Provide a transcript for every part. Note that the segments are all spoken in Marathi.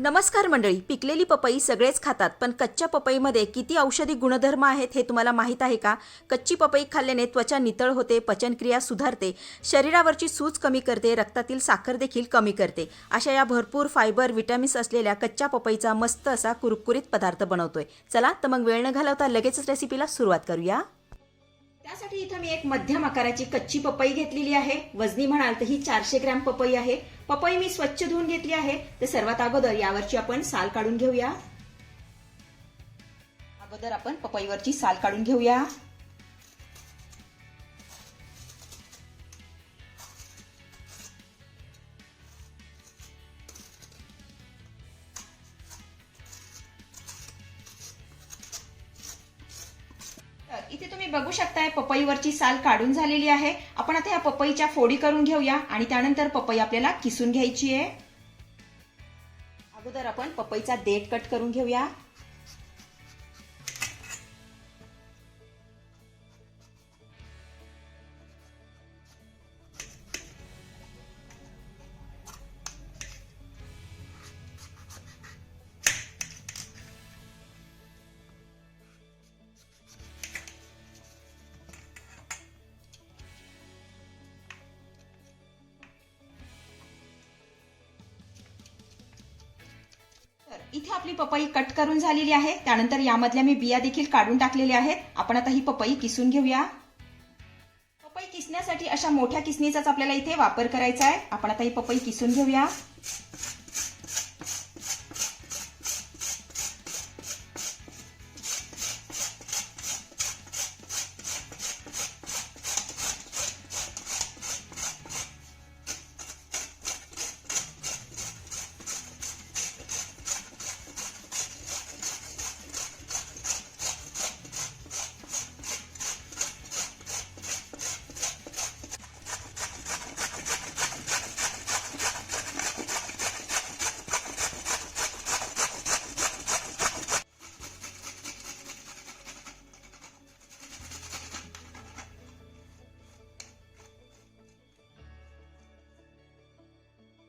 नमस्कार मंडळी पिकलेली पपई सगळेच खातात पण कच्च्या पपईमध्ये किती औषधी गुणधर्म आहेत हे तुम्हाला माहीत आहे का? कच्ची पपई खाल्ल्याने त्वचा नितळ होते पचनक्रिया सुधारते शरीरावरची सूज कमी करते रक्तातील साखर देखील कमी करते. अशा या भरपूर फायबर विटॅमिन्स असलेल्या कच्च्या पपईचा मस्त असा कुरकुरीत पदार्थ बनवतोय. चला तर मग वेळ न घालवता लगेचच रेसिपीला सुरुवात करूया. त्यासाठी इथं मी एक मध्यम आकाराची कच्ची पपई घेतलेली आहे. वजनी म्हणाल तर ही चारशे ग्रॅम पपई आहे. पपई मी स्वच्छ धुवून घेतली आहे. तर सर्वात अगोदर यावरची आपण साल काढून घेऊया. अगोदर आपण पपईवरची साल काढून घेऊया. इथे तुम्ही बघू शकताय पपईवरची साल काढून झालेली आहे. आपण आता ह्या पपईच्या फोडी करून घेऊया आणि त्यानंतर पपई आपल्याला किसून घ्यायची आहे. अगोदर आपण पपईचा देठ कट करून घेऊया. इथे आपली पपई कट करून झालेली आहे. त्यानंतर यामधल्या मी बिया देखील काढून टाकलेल्या आहेत. आपण आता ही पपई किसून घेऊया. पपई किसण्यासाठी अशा मोठ्या किसणीचाच आपल्याला इथे वापर करायचा आहे. आपण आता ही पपई किसून घेऊया.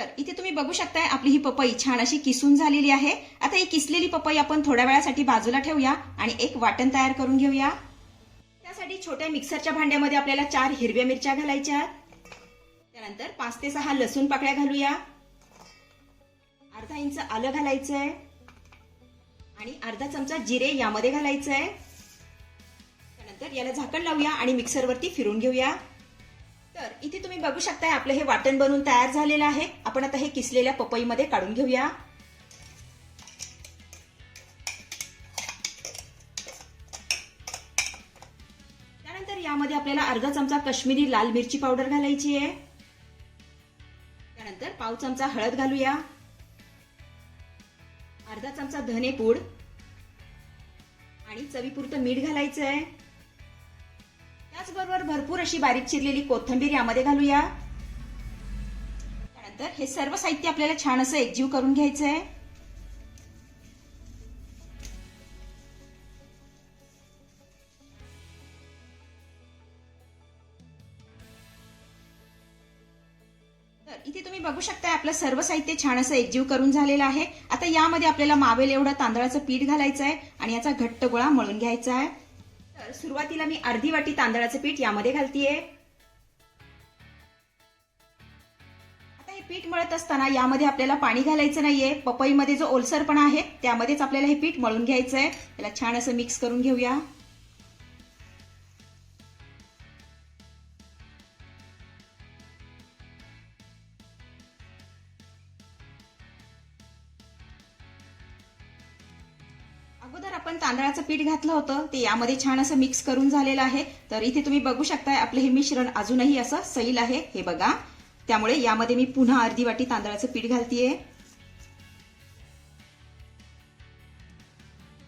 तर इथे तुम्ही बघू शकताय आपली ही पपई छान अशी किसून झालेली आहे. आता ही किसलेली पपई आपण थोड्या वेळासाठी बाजूला ठेवूया आणि एक वाटण तयार करून घेऊया. त्यासाठी छोट्या मिक्सरच्या भांड्यामध्ये आपल्याला चार हिरव्या मिरच्या घालायच्या त्यानंतर पाच ते सहा लसूण पाकळ्या घालूया. अर्धा इंच आलं घालायचंय. आणि अर्धा चमचा जिरे यामध्ये घालायचंय. त्यानंतर याला झाकण लावूया आणि मिक्सरवरती फिरून घेऊया. तर इथे तुम्ही बघू शकताय आपलं हे वाटण बनवून तयार झालेलं आहे. आपण आता हे किसलेल्या पपईमध्ये काढून घेऊया. त्यानंतर यामध्ये आपल्याला अर्धा चमचा काश्मीरी लाल मिरची पावडर घालायची आहे. त्यानंतर पाव चमचा हळद घालूया. अर्धा चमचा धने पूड आणि चवीपुरतं मीठ घालायचं आहे त्याचबरोबर भरपूर अशी बारीक चिरलेली कोथंबीर यामध्ये घालूया. त्यानंतर हे सर्व साहित्य आपल्याला छान असं एकजीव करून घ्यायचं आहे तर इथे तुम्ही बघू शकता आपलं सर्व साहित्य छान असं एकजीव करून झालेलं आहे. आता यामध्ये आपल्याला मावेल एवढं तांदळाचं पीठ घालायचं आहे आणि याचा घट्ट गोळा मळून घ्यायचा आहे तर सुरुवातीला मी अर्धी वाटी तांदळाचं पीठ यामध्ये घालतीये. आता हे पीठ मळत असताना यामध्ये आपल्याला पाणी घालायचं नाहीये. पपईमध्ये जो ओलसरपणा आहे त्यामध्येच आपल्याला हे पीठ मळून घ्यायचं आहे त्याला छान असं मिक्स करून घेऊया. अगोदर आपण तांदळाचं पीठ घातलं होतं. ते यामध्ये छान असं मिक्स करून झालेलं आहे. तर इथे तुम्ही बघू शकताय आपलं हे मिश्रण अजूनही असं सैल आहे. हे बघा. त्यामुळे यामध्ये मी पुन्हा अर्धी वाटी तांदळाचं पीठ घालतीये.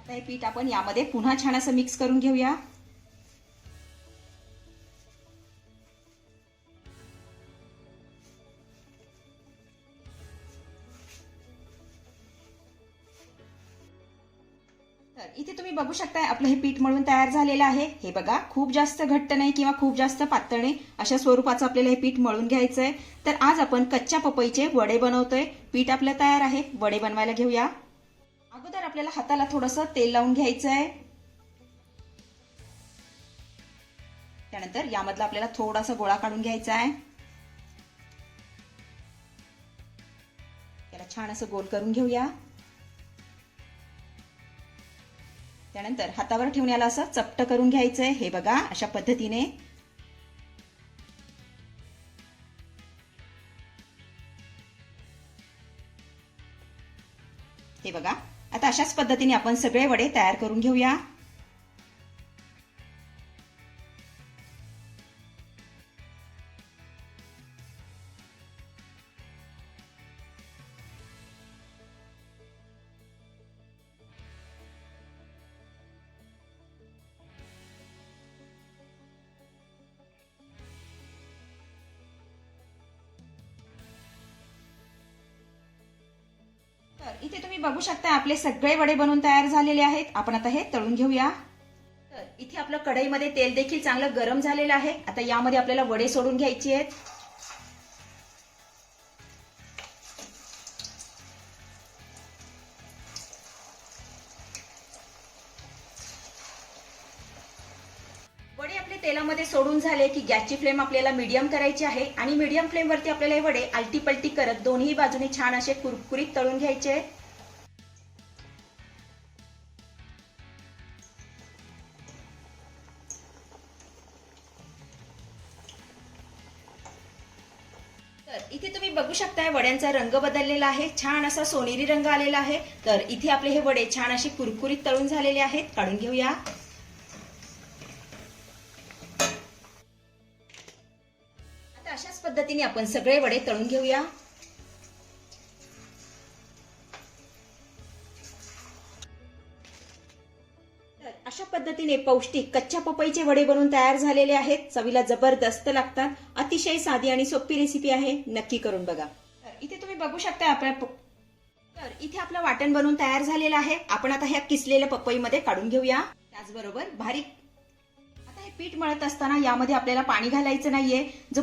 आता हे पीठ आपण यामध्ये पुन्हा छान असं मिक्स करून घेऊया. तर इथे तुम्ही बघू शकताय आपलं हे पीठ मळून तयार झालेलं आहे. हे बघा खूप जास्त घट्ट नाही किंवा खूप जास्त पातळ नाही. अशा स्वरूपाचं आपल्याला हे पीठ मळून घ्यायचं आहे तर आज आपण कच्च्या पपईचे वडे बनवतोय. पीठ आपलं तयार आहे. वडे बनवायला घेऊया. अगोदर आपल्याला हाताला थोडंसं तेल लावून घ्यायचं आहे त्यानंतर यामधला आपल्याला थोडासा गोळा काढून घ्यायचा आहे त्याला छान असं गोल करून घेऊया. त्यानंतर हातावर ठेवून याला असं चपट करून घ्यायचंय. हे बघा अशा पद्धतीने. हे बघा आता अशाच पद्धतीने आपण सगळे वडे तयार करून घेऊया. तर इथे तुम्ही बघू शकता आपले सगळे वडे बनवून तयार झालेले आहेत. आपण आता हे तळून घेऊया. तर इथे आपलं कढईमध्ये तेल देखील चांगलं गरम झालेलं आहे. आता यामध्ये आपल्याला वडे सोडून घ्यायचे आहेत. तेलामध्ये सोडून झाले की गॅसची फ्लेम आपल्याला मीडियम करायची आहे आणि मीडियम फ्लेमवरती आपल्याला हे वडे आलटी पलटी करत दोन्ही बाजूने छान असे कुरकुरीत तळून घ्यायचे. आहेत. तर इथे तुम्ही बघू शकताय वड्यांचा रंग बदललेला आहे छान असा सोनेरी रंग आलेला आहे. तर इथे आपले हे वडे छान असे कुरकुरीत तळून झालेले आहेत. काढून घेऊया. पद्धतीने आपण सगळे वडे तळून घेऊया. तर अशा पद्धतीने पौष्टिक कच्च्या पपईचे वडे बनवून तयार झालेले आहेत. चवीला जबरदस्त लागतात. अतिशय साधी आणि सोपी रेसिपी आहे. नक्की करून बघा. तर इथे तुम्ही बघू शकता आपल्या प- तर इथे आपलं वाटण बनवून तयार झालेलं आहे. आपण आता ह्या किसलेल्या पपईमध्ये काढून घेऊया. त्याचबरोबर बारीक आता हे पीठ मळत असताना यामध्ये आपल्याला पाणी घालायचं नाहीये. जो